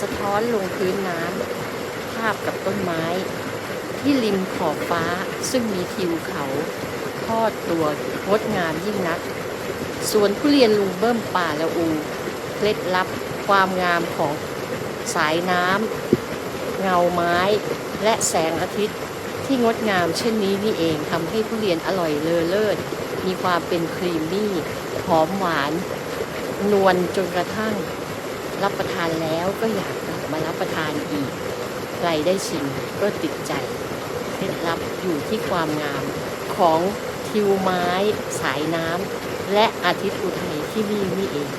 สะท้อนลงพื้นน้ำภาพกับต้นไม้ ที่ริมขอบฟ้าซึ่งมีทิวเขา ทอดตัวงดงามยิ่งนักสวนทุเรียนลุงเบิ้มป่าละอูเคล็ดลับความงามของสายน้ำเงาไม้ และแสงอาทิตย์ที่งดงามเช่นนี้นี่เองทำให้ทุเรียนอร่อยเลอเลิศมีความเป็นครีมมี่ หอมหวาน นวลจนกระทั่ง รับประทานแล้วก็อยากมารับประทานอีก ใครได้ชิมก็ติดใจเคล็ดลับอยู่ที่ความงามของทิวไม้ สายน้ำและอาทิตย์อุทัยที่นี่นี่เอง